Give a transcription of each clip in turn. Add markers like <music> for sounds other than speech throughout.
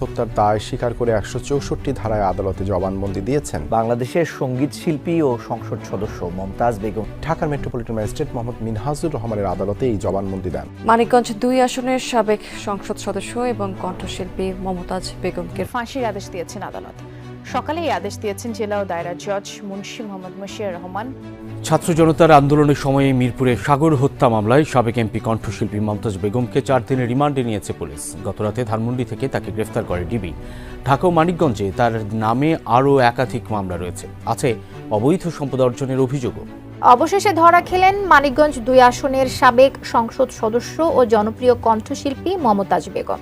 হত্যার দায় স্বীকার করে একশো চৌষট্টি ধারায় আদালতে জবানবন্দি দিয়েছেন। বাংলাদেশের সংগীত শিল্পী ও সংসদ সদস্য মমতাজ বেগম ঢাকার মেট্রোপলিটন ম্যাজিস্ট্রেট মোহাম্মদ মিনহাজুর রহমানের আদালতে এই জবানবন্দি দেন। মানিকগঞ্জ দুই আসনের সাবেক সংসদ সদস্য এবং কণ্ঠশিল্পী মমতাজ বেগমকে ফাঁসির আদেশ দিয়েছেন আদালত। সকালে এই আদেশ দিয়েছেন জেলা ও দায়রা জজ মুন্সি মোহাম্মদ মশিয়ার রহমান। ছাত্র জনতার আন্দোলনের সময়ে মিরপুরে সাগর হত্যা মামলায় সাবেক এমপি কণ্ঠশিল্পী মমতাজ বেগমকে চার দিনের রিমান্ডে নিয়েছে পুলিশ। গতরাতে ধানমন্ডি থেকে তাকে গ্রেফতার করে ডিবি। ঢাকা ও মানিকগঞ্জে তার নামে আরও একাধিক মামলা রয়েছে। আছে অবৈধ সম্পদ অর্জনের অভিযোগও। অবশেষে ধরা খেলেন মানিকগঞ্জ দুই আসনের সাবেক সংসদ সদস্য ও জনপ্রিয় কণ্ঠশিল্পী মমতাজ বেগম।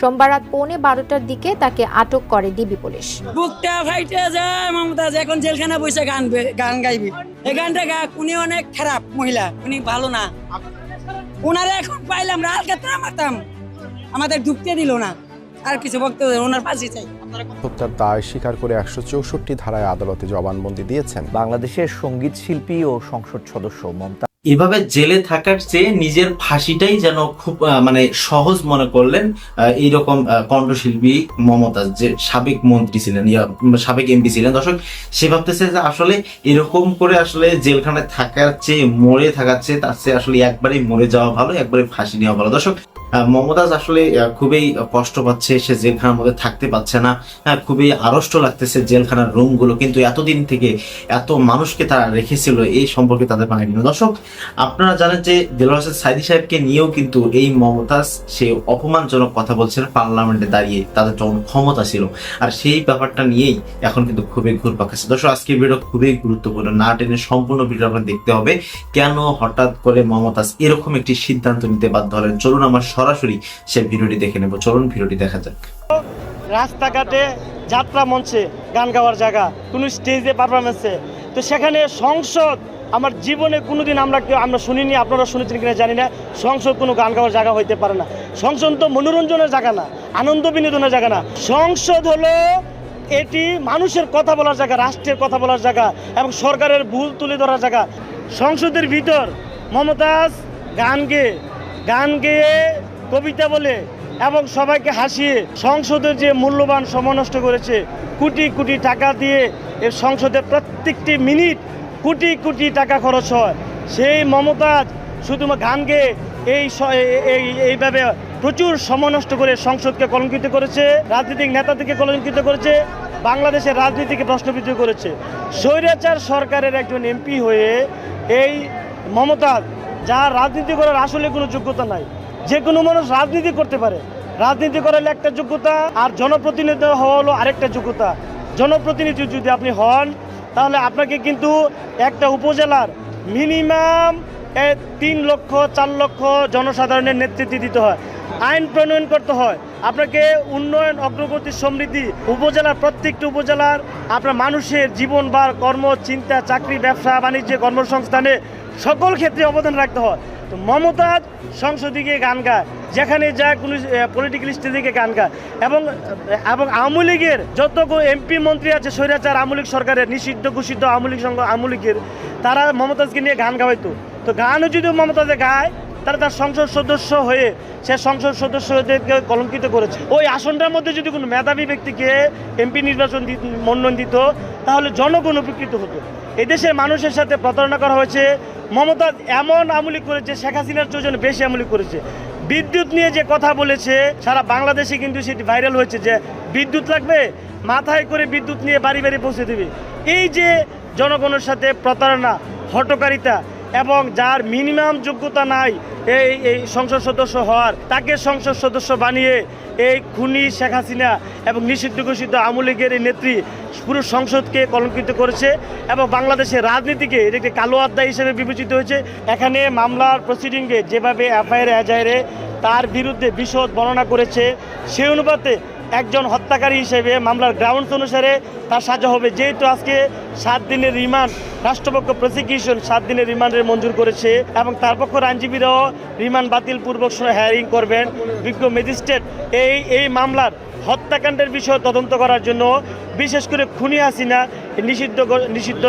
সোমবার রাত পৌনে বারোটার দিকে তাকে আটক করে ডিবি পুলিশ। বুকটা ফাইটে যায় মমতাজ এখন জেলখানা বসে গান গান গাইবি। এই গানটা গা উনি অনেক খারাপ মহিলা উনি ভালো না। ওনারা এখন পাইলাম রাত কাতরা মারতাম। আমাদের ঢুকতে দিল না। আর কিছু বক্তব্য ওনার পাশে চাই। হত্যার দায় স্বীকার করে একশো চৌষট্টি ধারায় আদালতে জবানবন্দি দিয়েছেন। বাংলাদেশের সংগীত শিল্পী ও সংসদ সদস্য মমতাজ এভাবে জেলে থাকার চেয়ে নিজের ফাঁসিটাই যেন খুব মানে সহজ মনে করলেন এইরকম কণ্ঠশিল্পী মমতাজ যে সাবেক মন্ত্রী ছিলেন, ইয়া সাবেক এমপি ছিলেন। দর্শক, সে ভাবতেছে যে আসলে এরকম করে আসলে জেলখানায় থাকার চেয়ে, মরে থাকার চেয়ে তার চেয়ে আসলে একবারেই মরে যাওয়া ভালো, একবারে ফাঁসি নেওয়া ভালো। দর্শক মমতাজ আসলে খুবই কষ্ট পাচ্ছে, সে জেলখানার মধ্যে থাকতে পারছে না। হ্যাঁ খুবই আড়ষ্ট লাগতেছে জেলখানার রুমগুলো, কিন্তু এতদিন থেকে এত মানুষকে তারা রেখেছিল এই সম্পর্কে তাদের পায়নি দর্শক, আপনারা জানেন যে দেলোয়ার হোসেন সাইদি সাহেবকে নিয়েও কিন্তু এই মমতাজ, সে অপমানজনক কথা বলছেন পার্লামেন্টে দাঁড়িয়ে, তাদের যখন ক্ষমতা ছিল। আর সেই ব্যাপারটা নিয়েই এখন কিন্তু খুবই ঘুরপাক খাচ্ছে। দর্শক, আজকের ভিডিও খুবই গুরুত্বপূর্ণ। না টেনে সম্পূর্ণ ভিডিও আপনার দেখতে হবে। কেন হঠাৎ করে মমতাজ এরকম একটি সিদ্ধান্ত নিতে বাধ্য হলেন? চলুন আমার সরাসরি সে ভিডিওটি দেখে নেব। চলুন ভিডিওটি দেখা যাক। রাস্তাঘাটে যাত্রা মঞ্চে গান গাওয়ার জায়গা, কোনো স্টেজে পারফরমেন্সে তো সেখানে সংসদ, আমার জীবনে কোনোদিন আমরা কেউ, আমরা শুনিনি, আপনারা শুনেছেন কিনা জানি না, সংসদ কোনো গান গাওয়ার জায়গা হইতে পারে না। সংসদ তো মনোরঞ্জনের জায়গা না, আনন্দ বিনোদনের জায়গা না। সংসদ হলো এটি মানুষের কথা বলার জায়গা, রাষ্ট্রের কথা বলার জায়গা এবং সরকারের ভুল তুলে ধরার জায়গা। সংসদের ভিতর মমতাজ গান গেয়ে গান গেয়ে কবিতা বলে এবং সবাইকে হাসিয়ে সংসদের যে মূল্যবান সময় নষ্ট করেছে, কোটি কোটি টাকা দিয়ে এর সংসদের প্রত্যেকটি মিনিট কোটি কোটি টাকা খরচ হয়। সেই মমতাজ শুধুমাত্র গান গেয়ে এই এইভাবে প্রচুর সময় নষ্ট করে সংসদকে কলঙ্কিত করেছে, রাজনৈতিক নেতাদেরকে কলঙ্কিত করেছে, বাংলাদেশের রাজনীতিকে প্রশ্নবিদ্ধ করেছে। স্বৈরাচার সরকারের একজন এমপি হয়ে এই মমতাজ যা রাজনীতি করার আসলে কোনো যোগ্যতা নাই। যে কোনো মানুষ রাজনীতি করতে পারে। রাজনীতি করার একটা যোগ্যতা, আর জনপ্রতিনিধি হওয়া হলো আরেকটা যোগ্যতা। জনপ্রতিনিধি যদি আপনি হন, তাহলে আপনাকে কিন্তু একটা উপজেলার মিনিমাম তিন লক্ষ, চার লক্ষ জনসাধারণের নেতৃত্ব দিতে হয়। আইন প্রণয়ন করতে হয়। আপনাকে উন্নয়ন, অগ্রগতি, সমৃদ্ধি উপজেলার প্রত্যেকটি উপজেলার আপনার মানুষের জীবন বা কর্ম, চিন্তা, চাকরি, ব্যবসা, বাণিজ্য কর্মসংস্থানে সকল ক্ষেত্রে অবদান রাখতে হয়। তো মমতাজ সংসদে গিয়ে গান গায়, যেখানে যায় কোনো পলিটিক্যাল স্টেজে গান গায়। এবং এবং আওয়ামী লীগের যত এমপি মন্ত্রী আছে, স্বৈরাচার আওয়ামী লীগ সরকারের, নিষিদ্ধ ঘোষিত আওয়ামী লীগ সংঘ আওয়ামী লীগের, তারা মমতাজকে নিয়ে গান গাওয়াইতো তো। গানও যদি মমতাজে গায় তারা তার সংসদ সদস্য হয়ে, সে সংসদ সদস্যদেরকে কলঙ্কিত করেছে। ওই আসনটার মধ্যে যদি কোনো মেধাবী ব্যক্তিকে এমপি নির্বাচন মনোনয়ন দিত, তাহলে জনগণ উপকৃত হতো। এদেশের মানুষের সাথে প্রতারণা করা হয়েছে মমতা এমন আমলি করেছে, শেখ হাসিনার চোজন বেশি আমলি করেছে। বিদ্যুৎ নিয়ে যে কথা বলেছে, সারা বাংলাদেশে কিন্তু সেটি ভাইরাল হয়েছে যে বিদ্যুৎ লাগবে, মাথায় করে বিদ্যুৎ নিয়ে বাড়ি বাড়ি পৌঁছে দেবে। এই যে জনগণের সাথে প্রতারণা, হটকারিতা এবং যার মিনিমাম যোগ্যতা নাই এই এই সংসদ সদস্য হওয়ার, তাকে সংসদ সদস্য বানিয়ে এই খুনি শেখ হাসিনা এবং নিষিদ্ধ ঘোষিত আওয়ামী লীগের এই নেত্রী পুরো সংসদকে কলঙ্কিত করেছে এবং বাংলাদেশের রাজনীতিকে এটা একটি কালো অধ্যায় হিসেবে বিবেচিত হয়েছে। এখানে মামলার প্রসিডিংয়ে যেভাবে এফআইআর এজাহারে তার বিরুদ্ধে বিশদ বর্ণনা করেছে, সেই অনুপাতে একজন হত্যাকারী হিসেবে মামলার গ্রাউন্ডস অনুসারে তার সাজা হবে। যেহেতু আজকে সাত দিনের রিমান্ড, রাষ্ট্রপক্ষ প্রসিকিউশন সাত দিনের রিমান্ডের মঞ্জুর করেছে এবং তার পক্ষ আইনজীবীরাও রিমান্ড বাতিল পূর্বক হেয়ারিং করবেন। বিজ্ঞ ম্যাজিস্ট্রেট, এই এই মামলার হত্যাকাণ্ডের বিষয়ে তদন্ত করার জন্য বিশেষ করে খুনি হাসিনা, নিষিদ্ধ নিষিদ্ধ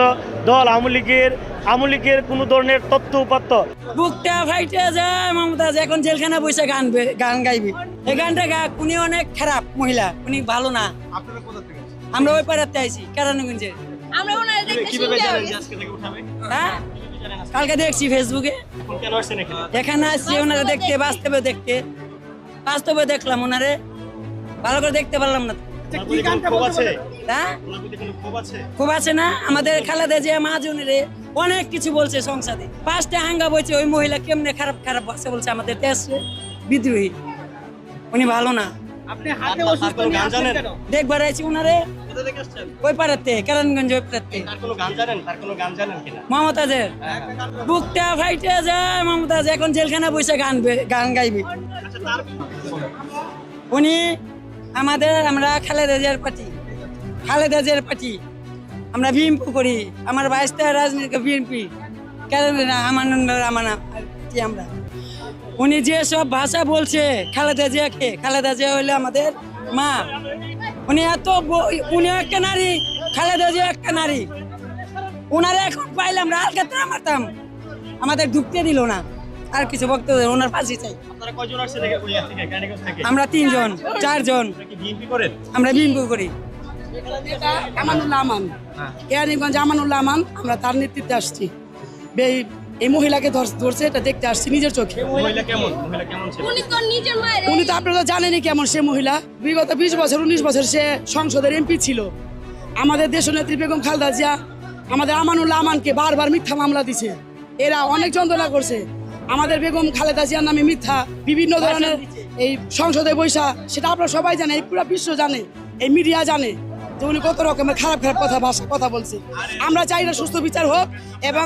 দল আওয়ামী লীগের আমলিকের কোনো ধরনের তথ্য উপাত্ত? বুকটা ফাইটে যায় মমতাজ এখন জেলখানা বসে গান গান গাইবি। এই গানটা গা উনি অনেক খারাপ মহিলা উনি ভালো না। আমরা ওই পাড়াতে আইছি কেরানীগঞ্জে। আমরা ওনার দেখতে হ্যাঁ? কালকে দেখছি ফেসবুকে। এখানে আসছি ওনারা দেখতে বাস্তবে দেখতে। বাস্তবে দেখলাম ওনারে। ভালো করে দেখতে পারলাম না। হ্যাঁ? খুব আছে? না? আমাদের খালাদে যে মাজুনিরে অনেক কিছু বলছে সংসদে পাঁচটা হাঙ্গা বলছে ওই মহিলা কেমনে খারাপ খারাপ ভাষা বলছে আমাদের দেশে। বিদ্রোহী। উনি ভালো না। দেখবার আইছি উনারে। ওই পাড়াতে কেরানগঞ্জ ওই পাড়াতে। মমতাজের বুকটা ফাইটে যায় মমতাজ এখন জেলখানা বসে গান গান গাইবি। উনি আমাদের আমরা খালেদা জিয়ার পার্টি। খালেদা জিয়ার পার্টি। আমরা বিএনপি করি। আমার বাইশটা রাজনীতি বিএনপি কেন না আমার আমানা আমরা। উনি যে সব ভাষা বলছে খালেদা জিয়াকে খালেদা জিয়া হইলে আমাদের মা। উনি এত উনি একটা নারী খালেদা জিয়া একটা নারী। ওনারা এখন পাইলাম রাত কাতরা মারতাম। আমাদের ঢুকতে দিল না। আর কিছু বক্তব্য ওনার পাশে চাই। আমরা তিনজন চারজন। আমরা বিএনপি করি। আমানুল্লাহ আমান। কেরানীগঞ্জ আমানুল্লাহ আমান আমরা তার নেতৃত্বে আসছি। বে- এই মহিলাকে ধর- ধরছে এটা দেখতে আসছি নিজের চোখে। উনি তো নিজের তো আপনারা জানেনই কেমন সে মহিলা। বিগত বিশ বছর উনিশ বছর সে সংসদের এমপি ছিল। আমাদের দেশনেত্রী বেগম খালদা জিয়া আমাদের আমানুল্লাহ আমানকে বারবার মিথ্যা মামলা দিছে। এরা অনেক যন্ত্রণা করছে। আমাদের বেগম খালেদা জিয়ার নামে মিথ্যা বিভিন্ন ধরনের এই সংসদে বৈশা সেটা আপনারা সবাই জানে এই পুরো বিশ্ব জানে এই মিডিয়া জানে। যে উনি কত রকমের খারাপ খারাপ কথা ভাষা কথা বলছে। আমরা চাই না সুস্থ বিচার হোক এবং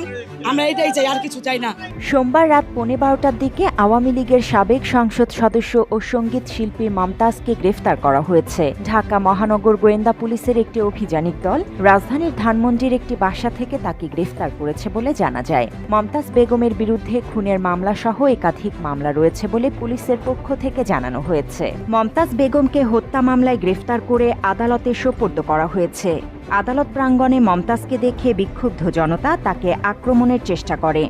আমরা এটাই চাই, আর কিছু চাই না। সোমবার রাত পৌনে বারোটার দিকে আওয়ামী লীগের সাবেক সংসদ সদস্য ও সংগীত শিল্পী মমতাজকে গ্রেফতার করা হয়েছে। ঢাকা মহানগর গোয়েন্দা পুলিশের একটি অভিযানিক দল রাজধানীর ধানমন্ডির একটি বাসা থেকে তাকে গ্রেফতার করেছে বলে জানা যায়। মমতাজ বেগমের বিরুদ্ধে খুনের মামলা সহ একাধিক মামলা রয়েছে বলে পুলিশের পক্ষ থেকে জানানো হয়েছে। মমতাজ বেগমকে হত্যা মামলায় গ্রেফতার করে আদালতে সোপর্দ করা হয়েছে। আদালত প্রাঙ্গণে মমতাজকে দেখে বিক্ষুব্ধ জনতা তাকে আক্রমণের চেষ্টা করে।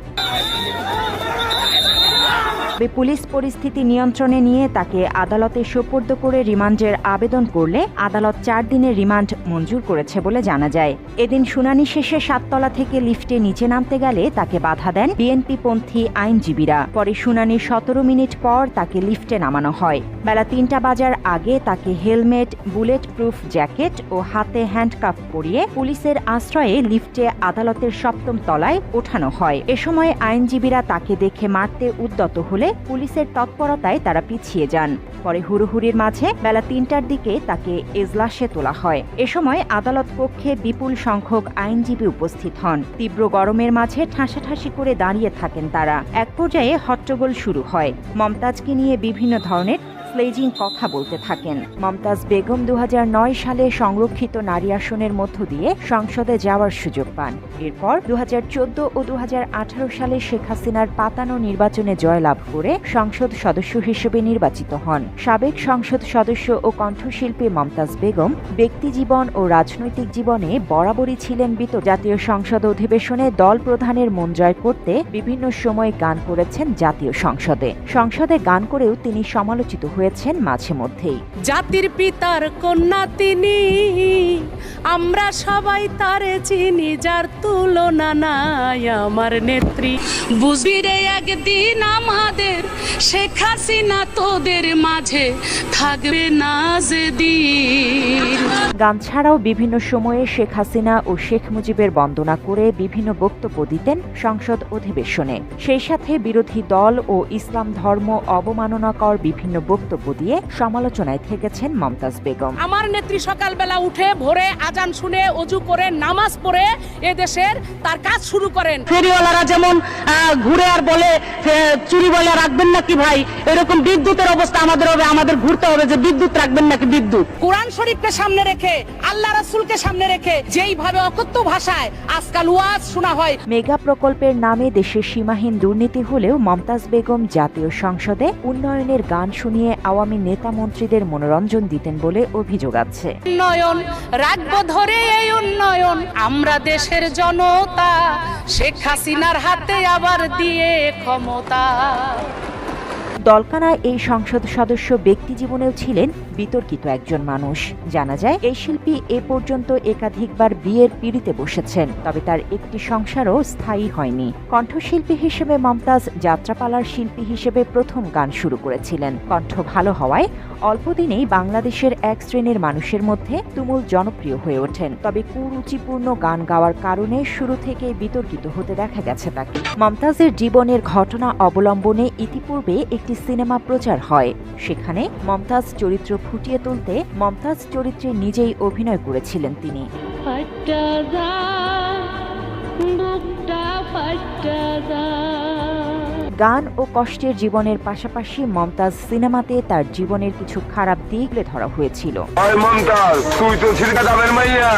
তবে পুলিশ পরিস্থিতি নিয়ন্ত্রণে নিয়ে তাকে আদালতে সোপর্দ করে রিমান্ডের আবেদন করলে আদালত চার দিনের রিমান্ড মঞ্জুর করেছে বলে জানা যায়। এদিন শুনানি শেষে সাততলা থেকে লিফটে নিচে নামতে গেলে তাকে বাধা দেন বিএনপি পন্থী আইনজীবীরা। পরে শুনানির সতেরো মিনিট পর তাকে লিফটে নামানো হয়। বেলা তিনটা বাজার আগে তাকে হেলমেট বুলেট প্রুফ জ্যাকেট ও হাতে হ্যান্ডকাফ পরিয়ে পুলিশের আশ্রয়ে লিফটে আদালতের সপ্তম তলায় ওঠানো হয়। এ সময় আইনজীবীরা তাকে দেখে মারতে উদ্যত হলে পুলিশের তৎপরতায় তারা পিছিয়ে যান। পরে হুড়োহুড়ির মাঝে বেলা তিনটার দিকে তাকে এজলাসে তোলা হয়। এ সময় আদালত কক্ষে বিপুল সংখ্যক আইনজীবী উপস্থিত হন। তীব্র গরমের মাঝে ঠাসাঠাসি করে দাঁড়িয়ে থাকেন তারা। এক পর্যায়ে হট্টগোল শুরু হয়। মমতাজকে নিয়ে বিভিন্ন ধরনের স্লেজিং কথা বলতে থাকেন। মমতাজ বেগম দু হাজার নয় সালে সংরক্ষিত নারী আসনের মধ্য দিয়ে সংসদে যাওয়ার সুযোগ পান। এরপর দু হাজার চোদ্দ ও দু হাজার আঠারো সালে শেখ হাসিনার পাতানো নির্বাচনে জয়লাভ করে সংসদ সদস্য হিসেবে নির্বাচিত হন। সাবেক সংসদ সদস্য ও কণ্ঠশিল্পী মমতাজ বেগম ব্যক্তিজীবন ও রাজনৈতিক জীবনে বরাবরই ছিলেন বিত জাতীয় সংসদ অধিবেশনে দল প্রধানের মন জয় করতে বিভিন্ন সময় গান করেছেন জাতীয় সংসদে। সংসদে গান করেও তিনি সমালোচিত হয়েছেন মাঝে মধ্যেই। জাতির পিতার কন্যা তিনি আমরা সবাই তারে চিনি যার তুলনা নাই আমার নেত্রী। বুঝবি রে একদিন আমাদের শেখ হাসিনা তোদের মাঝে থাকবে না যেদিন। গান ছাড়াও বিভিন্ন সময়ে শেখ হাসিনা ও শেখ মুজিবের বন্দনা করে বিভিন্ন বক্তব্য দিতেন সংসদ অধিবেশনে। সেই সাথে বিরোধী দল ও ইসলাম ধর্ম অবমাননাকর বিভিন্ন বক্তব্য দিয়ে সমালোচনায় থেকেছেন মমতাজ বেগম। আমার নেত্রী সকালবেলা উঠে ভোরে আজান শুনে অজু করে নামাজ পড়ে এ দেশের তার কাজ শুরু করেন। ফেরিওয়ালারা যেমন ঘুরে আর বলে চুরি বলে রাখবেন নাকি ভাই? এরকম বিদ্যুতের অবস্থা আমাদের হবে আমাদের ঘুরতে হবে যে বিদ্যুৎ রাখবেন নাকি বিদ্যুৎ? কোরআন শরীফকে সামনে রেখে রেখে আল্লাহ রাসূলকে সামনে রেখে যেইভাবে অকথ্য ভাষায় আজকাল ওয়াজ শোনা হয়। মেগা প্রকল্পের নামে দেশের সীমাহীন দুর্নীতি হলেও মমতাজ বেগম জাতীয় সংসদে উন্নয়নের গান শুনিয়ে আওয়ামী নেতা মন্ত্রীদের মনোরঞ্জন দিতেন বলে অভিযোগ আছে। উন্নয়ন রাখব ধরে এই উন্নয়ন আমরা দেশের জনতা শেখ হাসিনার হাতে আবার দিয়ে ক্ষমতা। দলকানা এই সংসদ সদস্য ব্যক্তি জীবনেও ছিলেন বিতর্কিত একজন মানুষ। জানা যায়, এই শিল্পী এ পর্যন্ত একাধিকবার বিয়ের পিড়িতে বসেছেন, তবে তার একটি সংসারও স্থায়ী হয়নি। কণ্ঠশিল্পী হিসেবে মমতাজ যাত্রাপালার শিল্পী হিসেবে প্রথম গান শুরু করেছিলেন। কণ্ঠ ভালো হওয়ায় অল্প দিনেই বাংলাদেশের এক শ্রেণির মানুষের মধ্যে তুমুল জনপ্রিয় হয়ে ওঠেন। তবে কুরুচিপূর্ণ গান গাওয়ার কারণে শুরু থেকে বিতর্কিত হতে দেখা গেছে তাকে। মমতাজের জীবনের ঘটনা অবলম্বনে ইতিপূর্বে একটি সিনেমা প্রচার হয়। সেখানে মমতাজ চরিত্র ফুটিয়ে তুলতে মমতাজ চরিত্রে নিজেই অভিনয় করেছিলেন তিনি। গান ও কষ্টের জীবনের পাশাপাশি মমতাজ সিনেমাতে তার জীবনের কিছু খারাপ দিক তুলে ধরা হয়েছিল। তুই তো ছিলকা দামের মাইয়া।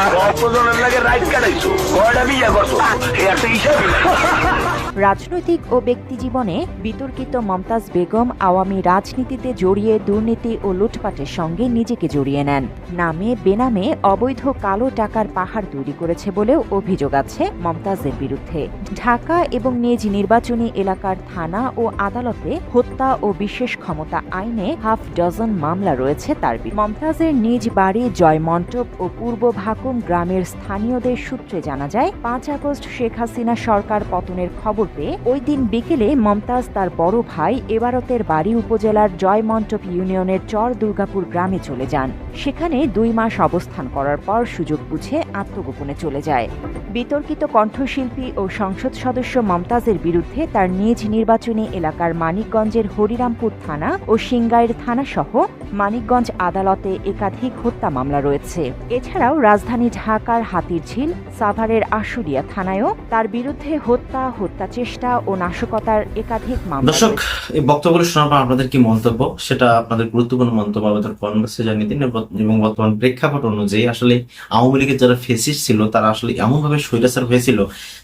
<laughs> রাজনৈতিক ও ব্যক্তি জীবনে বিতর্কিত মমতাজ বেগম আওয়ামী রাজনীতিতে জড়িয়ে দুর্নীতি ও লুটপাটের সঙ্গে নিজেকে জড়িয়ে নেন। নামে, বেনামে অবৈধ কালো টাকার পাহাড় তৈরি করেছে বলেও অভিযোগ আছে মমতাজের বিরুদ্ধে। ঢাকা এবং নিজ নির্বাচনী এলাকার থানা ও আদালতে হত্যা ও বিশেষ ক্ষমতা আইনে হাফ ডজন মামলা রয়েছে তার মমতাজের নিজ বাড়ি জয়মন্টপ ও পূর্ব ভাকুম গ্রামের স্থানীয়দের সূত্রে জানা যায়, পাঁচ আগস্ট শেখ হাসিনা সরকার পতনের খবর পেয়ে ওই দিন বিকেলে মমতাজ তার বড় ভাই এবারতের বাড়ি উপজেলার জয়মন্টপ ইউনিয়নের চর দুর্গাপুর গ্রামে চলে যান। সেখানে দুই মাস অবস্থান করার পর সুযোগ বুঝে আত্মগোপনে চলে যায়। বিতর্কিত কণ্ঠশিল্পী ও সংসদ সদস্য মমতাজের বিরুদ্ধে তার নিজ নির্বাচনী এলাকার মানিকগঞ্জের হরিরামপুর থানা ও সিংগাইর থানা সহ মানিকগঞ্জ আদালতে একাধিক হত্যা মামলা রয়েছে। এছাড়াও রাজধানী ঢাকার হাতিরঝিল, সাভারের আশুলিয়া থানায়ও তার বিরুদ্ধে হত্যা হত্যা চেষ্টা ও নাশকতার একাধিক মামলা দর্শক এই বক্তব্যগুলো শোনার পর আপনাদের কি মন্তব্য? সেটা আপনাদের গুরুত্বপূর্ণ মন্তব্য আমাদের কনভার্সে জানিয়ে দিন এবং- বর্তমান প্রেক্ষাপট অনুযায়ী আসলে আওয়ামী লীগের যারা ফেসিস্ট ছিল তারা আসলে এমন ভাবে স্বৈরাচার হয়েছিল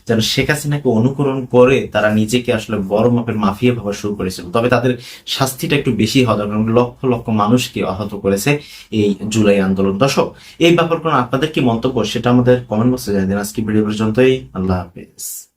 যেন শেখ হাসিনাকে অনুকরণ করে তারা নিজেকে আসলে বড় মাপের মাফিয়া ভাবা শুরু করেছিল। তবে তাদের শাস্তিটা একটু বেশি হওয়া দরকার লক্ষ লক্ষ মানুষকে আহত করেছে এই জুলাই আন্দোলন। দর্শক এই ব্যাপার আপনাদের কি মন্তব্য সেটা আমাদের কমেন্ট বক্সে জানিয়ে দিন। আজকে ভিডিও পর্যন্তই আল্লাহ হাফেজ।